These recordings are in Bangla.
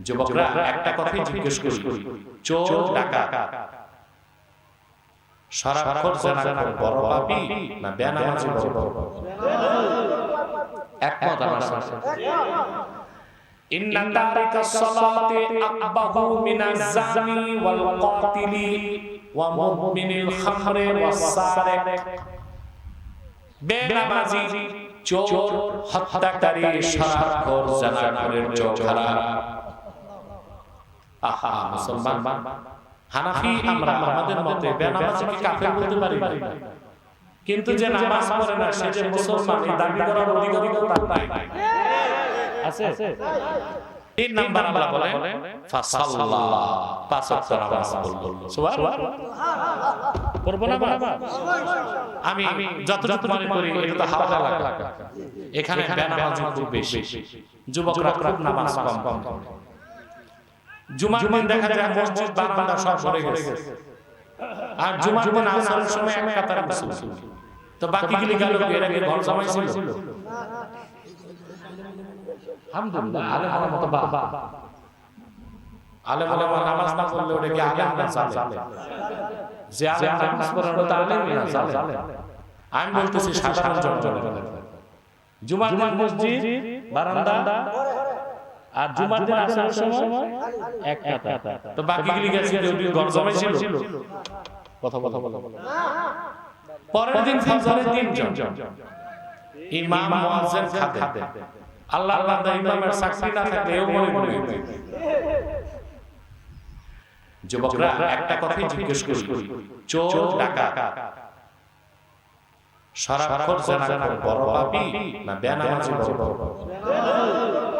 যুবকরা একটা কথাই জিজ্ঞেস করি চোর ডাকা সারাক্ষণ জানা বড় পাপি না বেনামাজি বড় একমত আমার ইন্না তারিকা সালাতি আকবাহু মিনাজ জানি ওয়াল কাতিলি ওয়া মুমিনিল খামরে ওয়াস সারিক বেনামাজি চোর হত্যাকারী সারাক্ষণ জানাখোরের চোখারা আহা মুসলমান। হানাফি আমরা আমাদের মতে বেনামাজিকে কাফের বলতে পারি। না কিন্তু যে নামাজ পড়ে না সে যে মুসলমান এই দাবি করার অধিকার তার নাই। আছে। তিন নাম্বার আল্লাহ বলে ফাসাল্লাহ পাঁচ ওয়াক্ত নামাজ পড়ল সুবহানাল্লাহ। পড়ব না বাবা আমি যতটুকু মনে করি এটা তো হাওয়া এখানে বেনামাজি খুব বেশি। যুবকরা খুব নামাজ কম। কম। জুমার দিন দেখা যায় মসজিদ বারান্দা সব ভরে গেছে। আর জুমার দিন আসার সময় এক কাতার মুসলিম। তো বাকি গুলি গেল এর আগে ঘর জামাই ছিল। আলহামদুলিল্লাহ আলেম মতো বাবা আলেম আলেম নামাজ না পড়লে ওটা কি আলেম না জালে। যে আলেম নামাজ পড়ে ওটা আলেম না জালে। আমি বলতেছি সাধারণ জনগণ জুমার দিন মসজিদ বারান্দা আর জুমার দিন আসার সময় এক কাতা। তো বাকি গুলি গেছে ঘর জামাই ছিল। কথা কথা বলো। পরের দিন ফজরের দিন ইমাম মুয়াজ্জিন খাদে আল্লাহর বান্দা ইমামের সাক্ষী না থাকলে এও মনে মনে যুবকরা একটা কথাই জিজ্ঞেস করি। চোর ডাকা সারাক্ষণ জানা বড় পাপি না বেনামাজি বড় পাপী?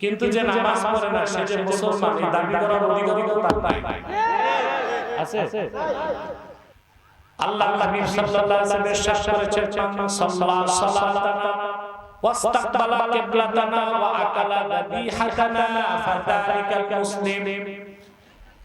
কিন্তু যে নামাজ পড়ে না সে যে মুসলমান এই দাবি করার অধিকার তার নাই। আছে? আল্লাহ নবী সাল্লাল্লাহু আলাইহি ওয়াসাল্লাম ইরশাদ করেছেন মান সাল্লা সালাতানা ওয়াস্তাকবালা কিবলাতানা ওয়া আকালা যাবিহাতানা ফাযালিকাল মুসলিম।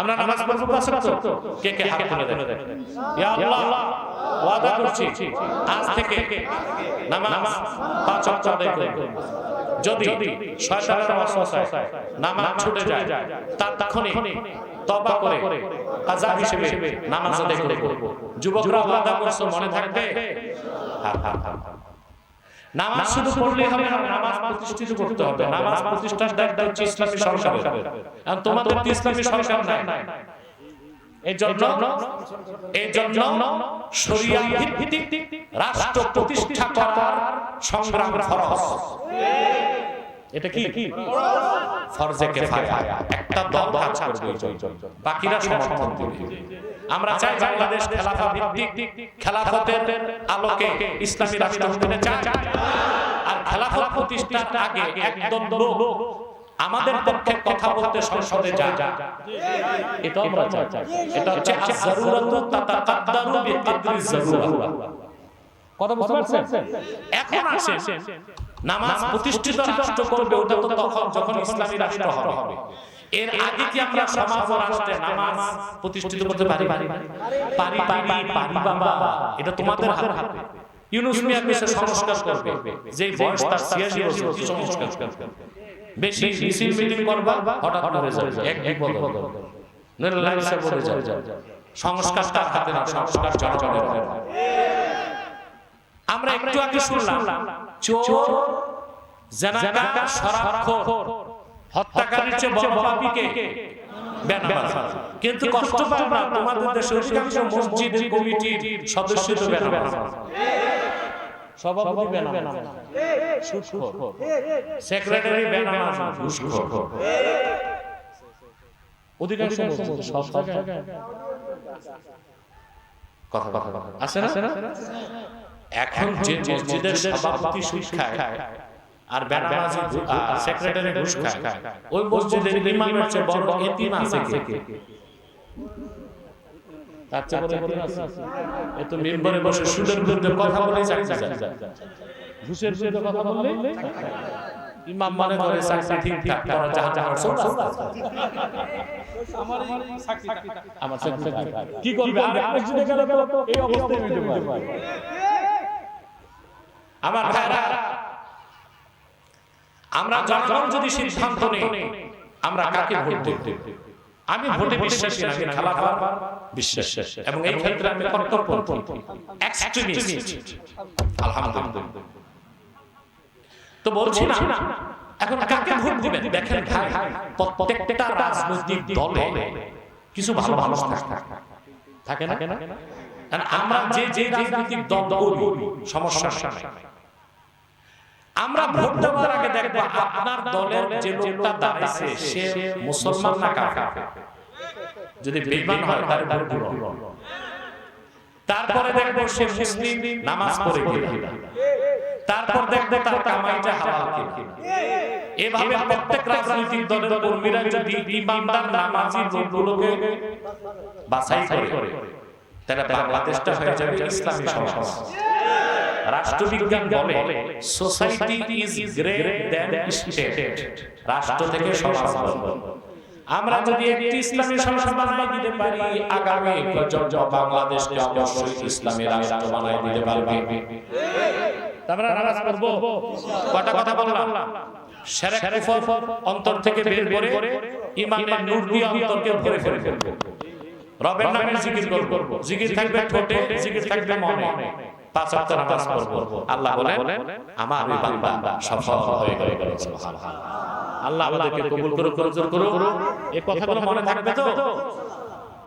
আমরা নামাজ পড়ব পাঁচ কে কে হাত তুলে দেন ইয়া আল্লাহ, ওয়াদা করছি, আজ থেকে নামাজ পাঁচ ওয়াক্ত আদায় করব। যদি শয়তানের ওয়াসওয়াসায় নামাজ ছুটে যায়, তাৎক্ষণিক তওবা করে হিসেবে নামাজ আদায় করব। যুবকরা ওয়াদা করছ, মনে থাকবে? হ্যাঁ হ্যাঁ হ্যাঁ নামাজ শুধু পড়লে হবে না নামাজ প্রতিষ্ঠিত করতে হবে। নামাজ প্রতিষ্ঠার দায়িত্ব হচ্ছে ইসলামী সরকারের। আর তোমাদের তো ইসলামী সরকার নাই। এই জন্য এই জন্য শরিয়া ভিত্তিক রাষ্ট্র প্রতিষ্ঠা করার সংগ্রাম ফরজ এটা কি? ফরজে কিফায়া। একটা দল কাজ করবে বাকিরা সমর্থন করবে আমরা চাই বাংলাদেশ খেলাফা ভিত্তিক খেলাফতের আলোকে ইসলামী রাষ্ট্র হতে চাই আর খেলাফত প্রতিষ্ঠার আগে একদম লোক আমাদের পক্ষে কথা বলতে সংসদে যায়। এটা আমরা চাই। এটা হচ্ছে আজ-জারুরাতু তাতাকাদ্দারু বিকাদরি জারুরা কথা বুঝতে পারছেন এখন আসে নামাজ প্রতিষ্ঠিত রাষ্ট্র করবে ওটা তো তখন যখন ইসলামী রাষ্ট্র হবে। এর আগে কি আমরা সমাজ ও রাষ্ট্রে নামাজ প্রতিষ্ঠিত করতে পারি? পারি। পারি পারি পারি বাবা। এটা তোমাদের হাতে। ইউনুস মিয়া সংস্কার করবে। যে বয়স তার 86 বছর কি সংস্কার বেশি মিছিল মিটিং করবা হঠাৎ মরে যাবে। এক এক নইলে লাইসা বলে যাবে। সংস্কার তার হাতে না সংস্কার জনগণের হাতে। আমরা একটু আগে শুনলাম চোর জানাকার সরাক্ষর হত্যাকারীর চেয়ে বড় পাপী কে বেনামাজ। কিন্তু কষ্ট পাও না তোমাদের দেশে অধিকাংশ মসজিদের কমিটির সদস্য তো বেনামাজ। সভাপতি বেনামাজ। সুদখোর সেক্রেটারি বেনামাজ ঘুষখোর। অধিকাংশ মসজিদে সব জায়গায়। কথা কথা আছে না? এখন যে মসজিদের সভাপতি সুদ খায় আর বেনামাজি সেক্রেটারি ঘুষ খায় ওই মসজিদের ইমামের চেয়ে বড় এতিম আছে কে? তার চেয়ে বড় এতিম আছে? এ তো মেম্বারে বসে সুদের বিরুদ্ধে কথা বলে চাকরি যায় ঘুষের বিরুদ্ধে কথা বললে ইমাম মানে করে চাকরি ঠিকঠাক করা যাহা যাহা সব আমার চাকরি কি করবে? আর মসজিদে গেলে তো এই অবস্থায় হইতে পারে। আমার ভাইরা আমরা জনগণ যদি সিদ্ধান্ত নেই আমরা কাকে ভোট দেব? আমি ভোটে বিশ্বাসী আমি খেলা খেলা বিশ্বাস। এবং এই ক্ষেত্রে আমি কর্তব্যপন্থী। এক্সট্রিমিস্ট আলহামদুলিল্লাহ। তো বলছি না এখন কাকে ভোট দিবেন? দেখেন ভাই প্রত্যেকটা রাজনৈতিক দলে কিছু ভালো ভালো মানুষ থাকে। থাকে। না? আমরা যে যে রাজনৈতিক দল করি সমস্যা নাই। আমরা ভোট দেওয়ার আগে দেখব আপনার দলের যে লোকটা দাঁড়াইছে সে মুসলমান না কাফের। যদি বেঈমান হয় তার ভোট দিব তারপরে দেখব সে মুসলিম নামাজ পড়ে কিনা তারপর দেখব তার কামাইটা হালাল কিনা। এভাবে প্রত্যেক রাজনৈতিক দলের কর্মীরা যদি ইমানদার নামাজি লোকগুলোকে বাছাই করে তাহলে বাংলাদেশটা হয়ে যাবে ইসলামী সমাজ। রাষ্ট্রবিজ্ঞান বলে society is great than state রাষ্ট্র থেকে সমাজ আমরা যদি একটি ইসলামী সমাজ দিতে পারি আগামী প্রজন্ম বাংলাদেশকে অবশ্যই ইসলামী রাষ্ট্র বানাই দিতে পারবে। আমরা নামাজ পড়ব। কটা কথা বললাম? শিরক কুফর অন্তর থেকে বের করে ইমানের নূর দিয়ে অন্তরকে ভরে ভরে ফেলব। রবের নামে জিকির করব। জিকির থাকবে ঠোঁটে জিকির থাকবে মনে। পাঁচ ওয়াক্ত নামাজ পড়ব। আল্লাহ আমার ওই বান্দা সফল হয়ে গেল। আল্লাহ আমাদেরকে কবুল করুক করুক করুক। এই কথাগুলো মনে থাকবে তো?